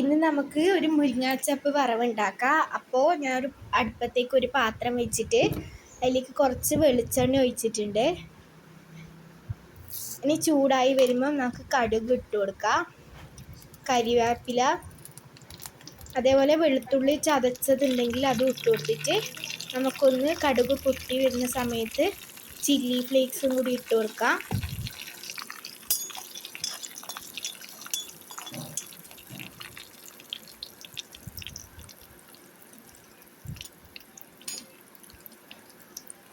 ഇന്ന് നമുക്ക് ഒരു മുരിങ്ങാച്ചപ്പ് വറവുണ്ടാക്കാം. അപ്പോൾ ഞാനൊരു അടുപ്പത്തേക്ക് ഒരു പാത്രം വെച്ചിട്ട് അതിലേക്ക് കുറച്ച് വെളിച്ചെണ്ണ ഒഴിച്ചിട്ടുണ്ട്. ഇനി ചൂടായി വരുമ്പം നമുക്ക് കടുക് ഇട്ട് കൊടുക്കാം. കരിവേപ്പില അതേപോലെ വെളുത്തുള്ളി ചതച്ചതുണ്ടെങ്കിൽ അത് ഇട്ട് കൊടുത്തിട്ട് നമുക്കൊന്ന് കടുക് പൊട്ടി വരുന്ന സമയത്ത് ചില്ലി ഫ്ലേക്സും കൂടി ഇട്ട് കൊടുക്കാം.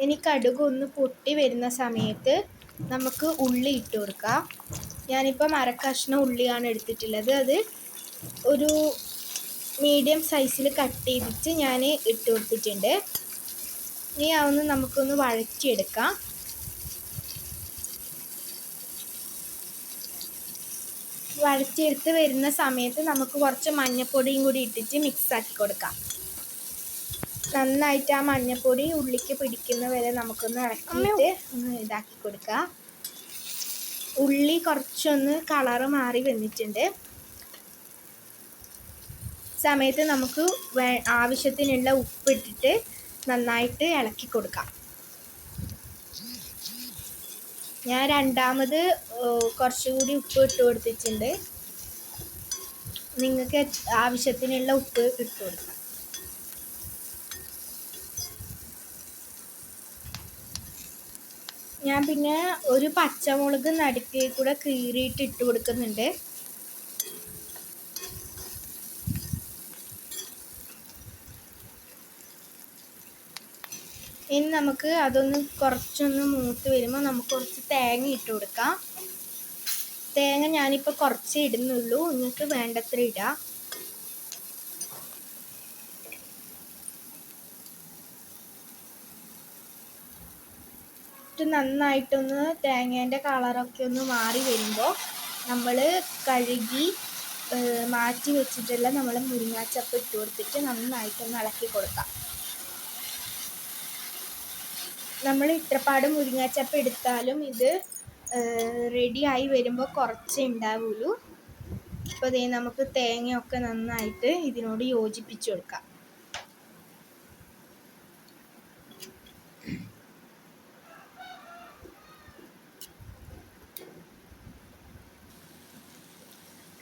ഇനി കടുക് ഒന്ന് പൊട്ടി വരുന്ന സമയത്ത് നമുക്ക് ഉള്ളി ഇട്ട് കൊടുക്കാം. ഞാനിപ്പം അരക്കഷ്ണം ഉള്ളിയാണ് എടുത്തിട്ടുള്ളത്. അത് ഒരു മീഡിയം സൈസിൽ കട്ട് ചെയ്തിട്ട് ഞാൻ ഇട്ട് കൊടുത്തിട്ടുണ്ട്. ഇനി അതൊന്ന് നമുക്കൊന്ന് വഴറ്റിയെടുക്കാം. വഴറ്റിയെടുത്ത് വരുന്ന സമയത്ത് നമുക്ക് കുറച്ച് മഞ്ഞപ്പൊടിയും കൂടി ഇട്ടിട്ട് മിക്സാക്കി കൊടുക്കാം. നന്നായിട്ട് ആ മഞ്ഞപ്പൊടി ഉള്ളിക്ക് പിടിക്കുന്ന വരെ നമുക്കൊന്ന് ഇളക്കിയിട്ട് ഒന്ന് ഇതാക്കി കൊടുക്കുക. ഉള്ളി കുറച്ചൊന്ന് കളറ് മാറി വന്നിട്ടുണ്ട്. സമയത്ത് നമുക്ക് ആവശ്യത്തിനുള്ള ഉപ്പിട്ടിട്ട് നന്നായിട്ട് ഇളക്കി കൊടുക്കാം. ഞാൻ രണ്ടാമത് കുറച്ചുകൂടി ഉപ്പ് ഇട്ട് കൊടുത്തിട്ടുണ്ട്. നിങ്ങൾക്ക് ആവശ്യത്തിനുള്ള ഉപ്പ് ഇട്ട് കൊടുക്കാം. ഞാൻ പിന്നെ ഒരു പച്ചമുളക് നടുക്ക് കൂടെ കീറിയിട്ട് ഇട്ട് കൊടുക്കുന്നുണ്ട്. ഇനി നമുക്ക് അതൊന്ന് കുറച്ചൊന്ന് മൂത്ത് വരുമ്പോൾ നമുക്ക് കുറച്ച് തേങ്ങ ഇട്ട് കൊടുക്കാം. തേങ്ങ ഞാനിപ്പോൾ കുറച്ച് ഇടുന്നുള്ളൂ. നിങ്ങൾക്ക് വേണ്ടത്ര ഇടാം. ജസ്റ്റ് നന്നായിട്ടൊന്ന് തേങ്ങേന്റെ കളറൊക്കെ ഒന്ന് മാറി വരുമ്പോൾ നമ്മൾ കഴുകി മാറ്റി വെച്ചിട്ടുള്ള നമ്മൾ മുരിങ്ങാച്ചപ്പ് ഇട്ട് കൊടുത്തിട്ട് നന്നായിട്ടൊന്ന് ഇളക്കി കൊടുക്കാം. നമ്മൾ ഇത്രപാട് മുരിങ്ങാച്ചപ്പ് എടുത്താലും ഇത് റെഡിയായി വരുമ്പോൾ കുറച്ചേ ഉണ്ടാവുള്ളൂ. അപ്പോൾ ഇതേ നമുക്ക് തേങ്ങയൊക്കെ നന്നായിട്ട് ഇതിനോട് യോജിപ്പിച്ച് കൊടുക്കാം.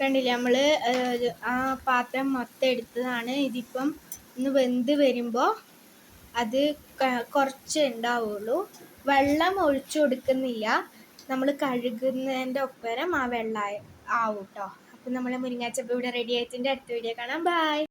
കണ്ടില്ലേ? നമ്മൾ ആ പാത്രം മൊത്തം എടുത്തതാണ്. ഇതിപ്പം ഒന്ന് വെന്ത് വരുമ്പോൾ അത് കുറച്ച് ഉണ്ടാവുള്ളൂ വെള്ളം ഒഴിച്ചു കൊടുക്കുന്നില്ല. നമ്മൾ കഴുകുന്നതിന്റെ ഒപ്പരം ആ വെള്ളം ആവും കേട്ടോ അപ്പം നമ്മൾ മുരിങ്ങാച്ചപ്പ് ഇവിടെ റെഡി ആയിട്ടുണ്ട്. അടുത്ത വീഡിയോ കാണാം. ബായ്